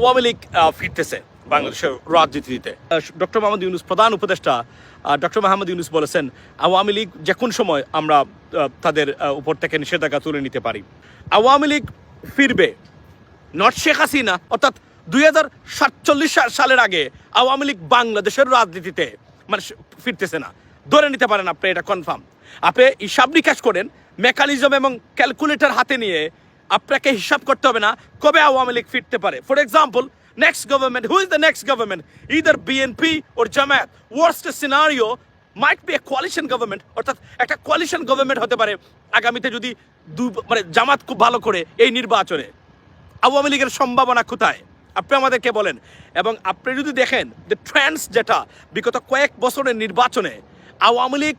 আওয়ামী লীগ ফিরতেছে বাংলাদেশের রাজনীতিতে। ডক্টর মোহাম্মদ ইউনুস প্রধান উপদেষ্টা ডক্টর মোহাম্মদ ইউনুস বলেছেন, আওয়ামী লীগ যে কোন সময় আমরা তাদের উপর থেকে নিষেধাজ্ঞা তুলে নিতে পারি। আওয়ামী লীগ ফিরবে নট শেখ হাসিনা অর্থাৎ দুই হাজার সাতচল্লিশ সালের আগে আওয়ামী লীগ বাংলাদেশের রাজনীতিতে মানে ফিরতেছে না। ধরে নিতে পারেন আপনি, এটা কনফার্ম আপনি হিসাব নিকাশ করেন মেকানিজম এবং ক্যালকুলেটর হাতে নিয়ে আপনাকে হিসাব করতে হবে না কবে আওয়ামী লীগ ফিরতে পারে। For example next government who is the next government either BNP or Jamaat worst scenario might be a coalition government অর্থাৎ একটা কোয়ালিশন গভর্নমেন্ট হতে পারে আগামীতে যদি দু মানে জামাত খুব ভালো করে এই নির্বাচনে। আওয়ামী লীগের সম্ভাবনা কোথায়? আপনি আমাদেরকে বলেন। এবং আপনি যদি দেখেন দ্য ট্রেন্ডস যেটা, বিগত কয়েক বছরের নির্বাচনে আওয়ামী লীগ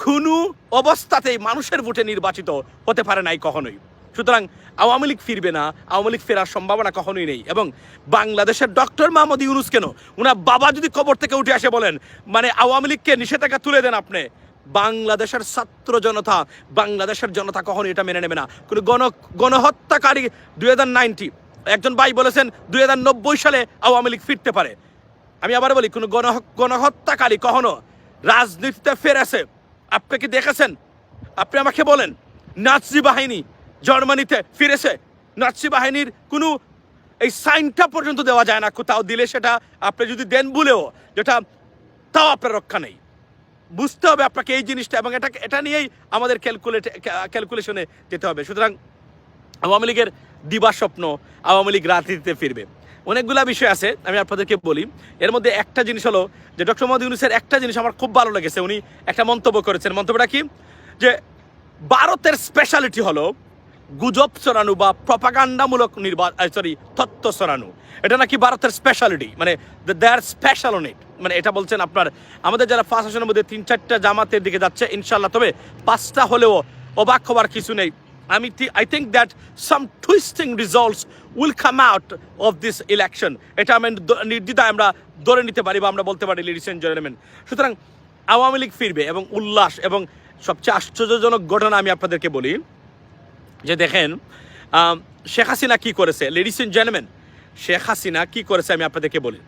খুনু অবস্থাতেই মানুষের ভোটে নির্বাচিত হতে পারে নাই কখনোই। সুতরাং আওয়ামী লীগ ফিরবে না, আওয়ামী লীগ ফেরার সম্ভাবনা কখনোই নেই। এবং বাংলাদেশের ডক্টর মাহমুদ ইউনুস কেন? ওনার বাবা যদি কবর থেকে উঠে আসে বলেন মানে আওয়ামী লীগকে নিষেধাজ্ঞা তুলে দেন আপনি। বাংলাদেশের ছাত্র জনতা, বাংলাদেশের জনতা কখনো এটা মেনে নেবে না। কোনো গণ, গণহত্যাকারী দুই একজন ভাই বলেছেন, দুই হাজার নব্বই সালে আওয়ামী লীগ ফিরতে পারে। আমি আবার বলি, কোনো গণ, গণহত্যাকারী কখনো রাজনীতিতে ফেরেছে? আপনি কি দেখেছেন? আপনি আমাকে বলেন, নাৎসি বাহিনী জার্মানিতে ফিরেছে। নাৎসি বাহিনীর কোনো এই সাইনটা পর্যন্ত দেওয়া যায় না, কোথাও দিলে সেটা আপনি যদি দেন বলেও, যেটা তাও আপনার রক্ষা নেই। বুঝতে হবে আপনাকে এই জিনিসটা এবং এটা এটা নিয়েই আমাদের ক্যালকুলেট ক্যালকুলেশনে যেতে হবে। সুতরাং আওয়ামী লীগের দিবা স্বপ্ন আওয়ামী লীগ রাজনীতিতে ফিরবে। অনেকগুলা বিষয় আছে, আমি আপনাদেরকে বলি। এর মধ্যে একটা জিনিস হলো যে ডক্টর মোহাম্মদ ইউনুসের একটা জিনিস আমার খুব ভালো লেগেছে। উনি একটা মন্তব্য করেছেন। মন্তব্যটা কি? যে ভারতের স্পেশালিটি হলো গুজব ছড়ানো বা প্রপাগান্ডামূলক নির্বাচন সরি তথ্য ছড়ানো। এটা নাকি ভারতের স্পেশালিটি মানে দে আর স্পেশাল অন ইট মানে এটা বলছেন আপনার, আমাদের যারা ফার্স্ট আসনের মধ্যে তিন চারটা জামাতের দিকে যাচ্ছে ইনশাল্লাহ তবে পাঁচটা হলেও অবাক হবার কিছু নেই। আমি I think that some twisting results will come out of this election এটা আমি নির্দ্বিধায় আমরা ধরে নিতে পারি বা আমরা বলতে পারি লেডিস এন্ড জেন্টলম্যান সুতরাং আওয়ামী লীগ ফিরবে এবং উল্লাস এবং সবচেয়ে আশ্চর্যজনক ঘটনা আমি আপনাদেরকে বলি যে দেখেন শেখ হাসিনা কি করেছে? Ladies and gentleman Sheikh Hasina কি করেছে আমি আপনাদেরকে বলি।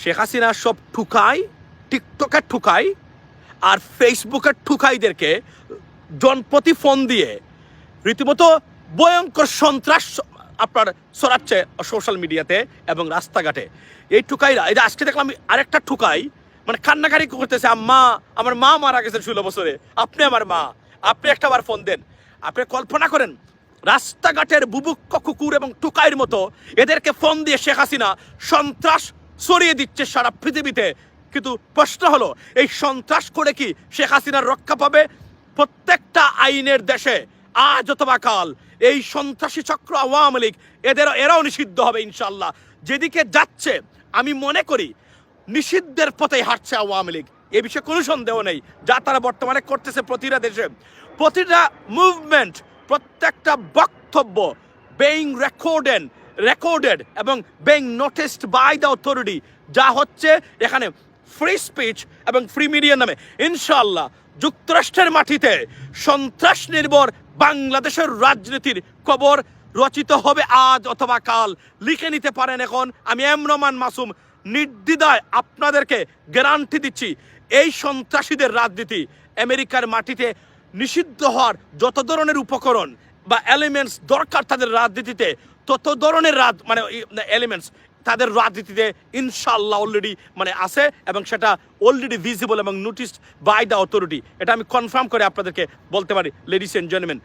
শেখ হাসিনা সব ঠুকাই টিকটকের ঠুকাই আর ফেসবুকের ঠুকাইদেরকে জনপ্রতি ফোন দিয়ে রীতিমতো ভয়ঙ্কর সন্ত্রাস আপনার ছড়াচ্ছে সোশ্যাল মিডিয়াতে এবং রাস্তাঘাটে। এই ঠুকাইরা, এই আজকে দেখলাম আরেকটা ঠুকাই মানে কান্নাকারি করতেছে, আম্মা, আমার মা মারা গেছে ষোলো বছরে। আপনি আমার মা। আপনি একটা বার ফোন দেন। আপনি কল্পনা করেন, রাস্তাঘাটের বুবুক্ষ কুকুর এবং টুকাইয়ের মতো এদেরকে ফোন দিয়ে শেখ হাসিনা সন্ত্রাস ছড়িয়ে দিচ্ছে সারা পৃথিবীতে। কিন্তু প্রশ্ন হলো, এই সন্ত্রাস করে কি শেখ হাসিনার রক্ষা পাবে? প্রত্যেকটা আইনের দেশে আজ অথবা কাল এই সন্ত্রাসী চক্র, আওয়ামী লীগ এদের এরাও নিষিদ্ধ হবে ইনশাল্লাহ যেদিকে যাচ্ছে, আমি মনে করি, নিষিদ্ধের পথে হাঁটছে আওয়ামী লীগ। এ বিষয়ে কোনো সন্দেহ নেই। যা তারা বর্তমানে করতেছে প্রতিটা দেশে। প্রতিটা মুভমেন্ট প্রত্যেকটা বক্তব্য বেইং রেকর্ডেড রেকর্ডেড এবং being noticed by the authority যা হচ্ছে এখানে ফ্রি স্পিচ এবং ফ্রি মিডিয়া নামে। ইনশাল্লাহ যুক্তরাষ্ট্রের মাটিতে সন্ত্রাস নির্ভর বাংলাদেশের রাজনীতির কবর রচিত হবে আজ অথবা কাল। লিখে নিতে পারেন এখন। আমি এম রহমান মাসুম, নির্দ্বিধায় আপনাদেরকে গ্যারান্টি দিচ্ছি এই সন্ত্রাসীদের রাজনীতি আমেরিকার মাটিতে নিষিদ্ধ হওয়ার যত ধরনের উপকরণ বা এলিমেন্টস দরকার তাদের রাজনীতিতে, তত ধরনের রাজ মানে এলিমেন্টস তাদের রাজনীতিতে ইনশাল্লাহ অলরেডি মানে আছে এবং সেটা অলরেডি ভিজিবল এবং নোটিস বাই দ্য অথরিটি এটা আমি কনফার্ম করে আপনাদেরকে বলতে পারি লেডিস এন্ড জেন্টলম্যান